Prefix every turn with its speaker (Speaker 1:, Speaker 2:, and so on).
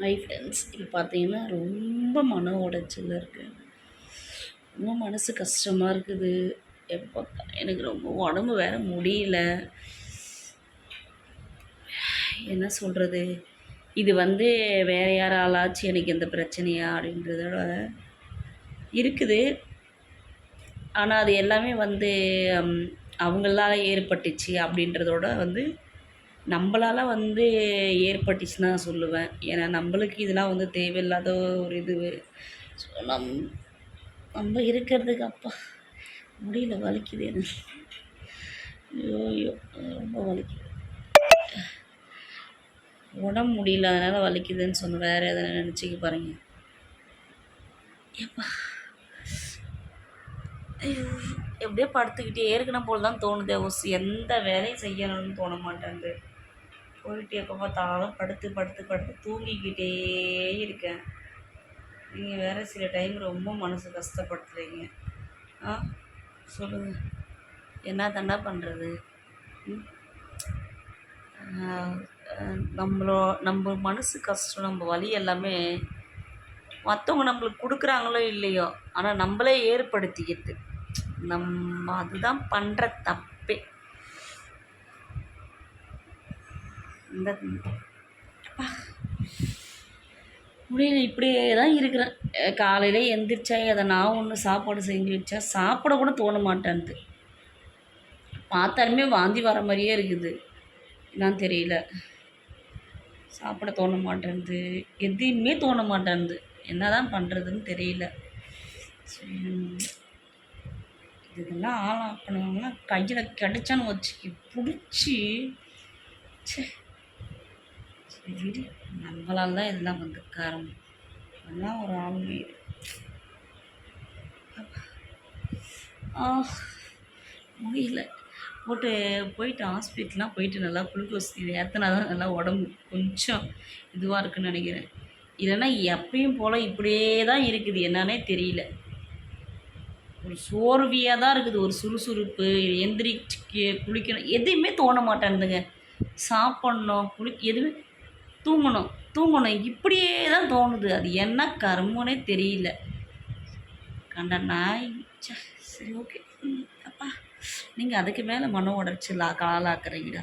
Speaker 1: My friends இப்போ பார்த்தீங்கன்னா ரொம்ப மன உடைச்சல் இருக்குது ரொம்ப மனசு கஷ்டமாக இருக்குது. எப்போ எனக்கு ரொம்ப உடம்பு வேற முடியல. என்ன சொல்கிறது இது வந்து வேறு யாராலாச்சு எனக்கு எந்த பிரச்சனையா அப்படின்றதோட இருக்குது. ஆனால் அது எல்லாமே வந்து அவங்களால ஏற்பட்டுச்சு அப்படின்றதோட வந்து நம்மளால வந்து ஏற்பட்டுச்சுன்னு தான் சொல்லுவேன். ஏன்னா நம்மளுக்கு இதெல்லாம் வந்து தேவையில்லாத ஒரு இது. ஸோ நம் நம்ம இருக்கிறதுக்கு அப்பா முடியல வலிக்குது எனக்கு. ஐயோ ஐயோ ரொம்ப வலிக்குது. உடம்பு முடியல அதனால் வலிக்குதுன்னு சொன்ன வேறு எதனா நினச்சிக்க பாருங்க. ஏப்பா. எப்படியோ படுத்துக்கிட்டே ஏற்கனவே போல தான் தோணுது ஒரு எந்த வேலையும் செய்யணும்னு தோண மாட்டேங்குது போயிட்டு எப்போ பார்த்தாலும் படுத்து படுத்து படுத்து தூங்கிக்கிட்டே இருக்கேன். நீங்கள் வேறு சில டைம் ரொம்ப மனசு கஷ்டப்படுத்துறீங்க. ஆ சொல்லுங்கள் என்ன தண்டா பண்ணுறது நம்மளோ நம்ம மனசு கஷ்டம் நம்ம வலி எல்லாமே மற்றவங்க நம்மளுக்கு கொடுக்குறாங்களோ இல்லையோ ஆனால் நம்மளே ஏற்படுத்திக்கிட்டு நம்ம அதுதான் பண்ணுற தப்பே. இந்த முடியல இப்படியே தான் இருக்கிறேன். காலையில் எந்திரிச்சா எதை நான் ஒன்று சாப்பாடு செஞ்சு வச்சா சாப்பிட கூட தோண மாட்டேன்து. பார்த்தாலுமே வாந்தி வர மாதிரியே இருக்குது. என்னன்னு தெரியல. சாப்பிட தோண மாட்டேன்து. எதையுமே தோண மாட்டேன்து. என்ன தான் பண்ணுறதுன்னு தெரியல. சரி, இதுக்கெல்லாம் ஆளாக்கணும்னா கையில் கிடைச்சான்னு வச்சுக்கி பிடிச்சி ச்சே. சரி விடு. தான் இதெல்லாம் வந்து காரணம் அதெல்லாம் ஒரு ஆளுமை ஆ முடியல. போட்டு போயிட்டு ஹாஸ்பிட்டல்லாம் போயிட்டு நல்லா குளுக்கோஸ் இது ஏற்றினா தான் நல்லா உடம்பு கொஞ்சம் இதுவாக இருக்குன்னு நினைக்கிறேன். இல்லைன்னா எப்பயும் போல் இப்படியே தான் இருக்குது. என்னன்னே தெரியல. ஒரு சோர்வியாக தான் இருக்குது. ஒரு சுறுசுறுப்பு எந்திரிச்சு குளிக்கணும். எதுவுமே தோண மாட்டேன்துங்க சாப்பிட்ணும் குளி எதுவுமே தூங்கணும். தூங்கணும். இப்படியே தான் தோணுது. அது என்ன கர்மனே தெரியல. கண்ட நாய் சரி ஓகே அப்பா நீங்கள் அதுக்கு மேலே மன உடச்சலா காலாக்குறீங்கடா